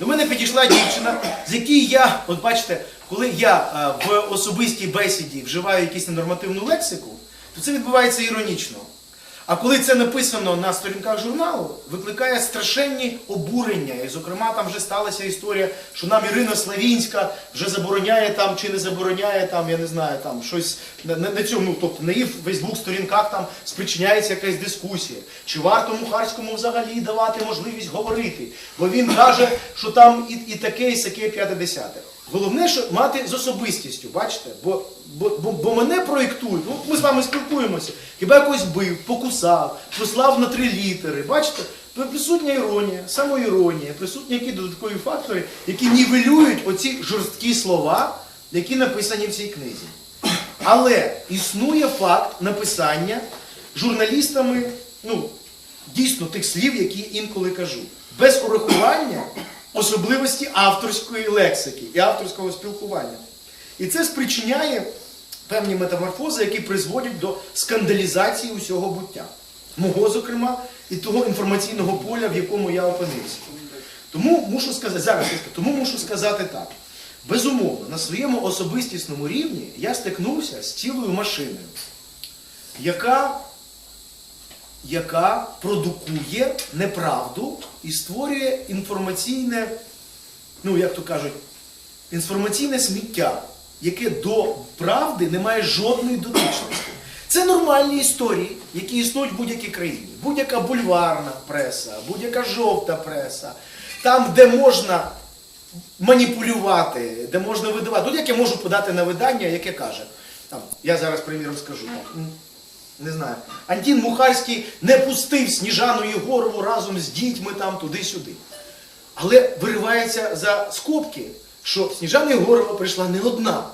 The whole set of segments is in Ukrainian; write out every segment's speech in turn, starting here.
До мене підійшла дівчина, з якій я, от бачите, коли я е, в особистій бесіді вживаю якусь ненормативну лексику, то це відбувається іронічно. А коли це написано на сторінках журналу, викликає страшенні обурення. І, зокрема, там вже сталася історія, що нам Ірина Славінська вже забороняє там чи не забороняє там, я не знаю, там щось на, на, цьому, ну, тобто на її Фейсбук сторінках там спричиняється якась дискусія. Чи варто Мухарському взагалі давати можливість говорити? Бо він каже, що там і, і таке, і сяке, п'яте десяте. Головне, що мати з особистістю, бачите? Бо, бо, бо, бо мене проєктують. Ну, ми з вами спілкуємося. Хіба я когось бив, покусав, послав на три літери. Бачите? Присутня іронія, самоіронія, присутні які додаткові фактори, які нівелюють оці жорсткі слова, які написані в цій книзі. Але існує факт написання журналістами, ну, дійсно тих слів, які інколи кажу, без урахування особливості авторської лексики і авторського спілкування. І це спричиняє певні метаморфози, які призводять до скандалізації усього буття. Мого, зокрема, і того інформаційного поля, в якому я опинився. Тому мушу сказати, зараз тому мушу сказати так. Безумовно, на своєму особистісному рівні я стикнувся з цілою машиною, яка яка продукує неправду і створює інформаційне, ну як то кажуть, інформаційне сміття, яке до правди не має жодної дотичності. Це нормальні історії, які існують в будь-якій країні. Будь-яка бульварна преса, будь-яка жовта преса, там, де можна маніпулювати, де можна видавати. Тут як я можу подати на видання, яке каже, там, я зараз, приміром, скажу, там, не знаю, Антін Мухарський не пустив Сніжану Єгорову разом з дітьми там туди-сюди. Але виривається за скобки, що Сніжана Єгорова прийшла не одна,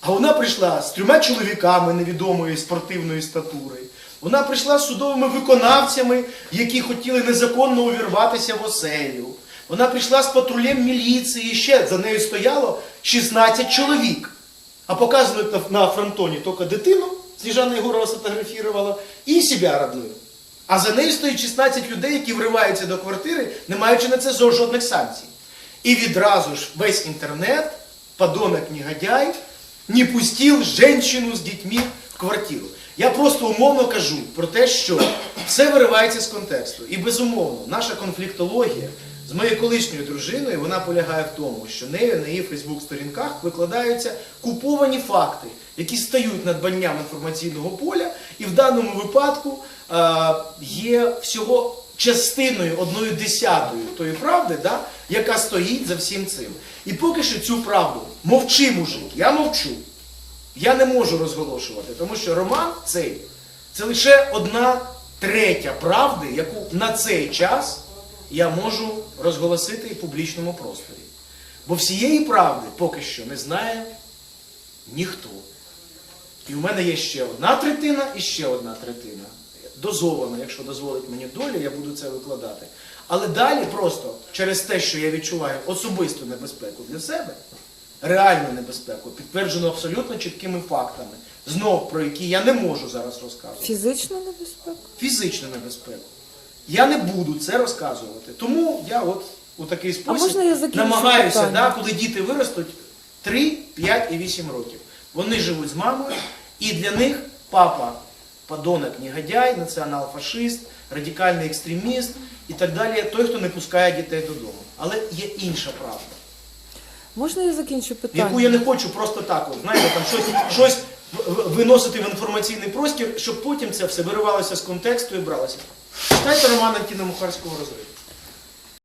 а вона прийшла з трьома чоловіками невідомої спортивної статури. Вона прийшла з судовими виконавцями, які хотіли незаконно увірватися в оселю. Вона прийшла з патрулем міліції, ще за нею стояло 16 чоловік. А показують на, фронтоні тільки дитину, Сніжана Єгорова сфотографувала, і себе родную. А за нею стоїть 16 людей, які вриваються до квартири, не маючи на це жодних санкцій. І відразу ж весь інтернет, подонок негодяй, не пустив жінку з дітьми в квартиру. Я просто умовно кажу про те, що все виривається з контексту. І безумовно, наша конфліктологія з моєю колишньою дружиною вона полягає в тому, що нею на її Фейсбук-сторінках викладаються куповані факти, які стають надбанням інформаційного поля, і в даному випадку е, є всього частиною одною десятою тої правди, да, яка стоїть за всім цим. І поки що цю правду мовчи, мужик, я мовчу. Я не можу розголошувати, тому що роман цей це лише одна третя правди, яку на цей час я можу розголосити і в публічному просторі. Бо всієї правди поки що не знає ніхто. І в мене є ще одна третина і ще одна третина. Дозована, якщо дозволить мені доля, я буду це викладати. Але далі просто через те, що я відчуваю особисту небезпеку для себе, реальну небезпеку, підтверджену абсолютно чіткими фактами, знов про які я не можу зараз розказувати. Фізична небезпека? Фізичну небезпеку. Я не буду це розказувати. Тому я от у такий спосіб можна я закінчу намагаюся, питання? да, коли діти виростуть 3, 5 і 8 років. Вони живуть з мамою, і для них папа подонок, негодяй, націонал-фашист, радикальний екстреміст і так далі, той, хто не пускає дітей додому. Але є інша правда, Можна я закінчу питання? яку я не хочу просто так, от, знаєте, там щось, щось виносити в інформаційний простір, щоб потім це все виривалося з контексту і бралося. Читайте Романа Тіна Мухарського розрив.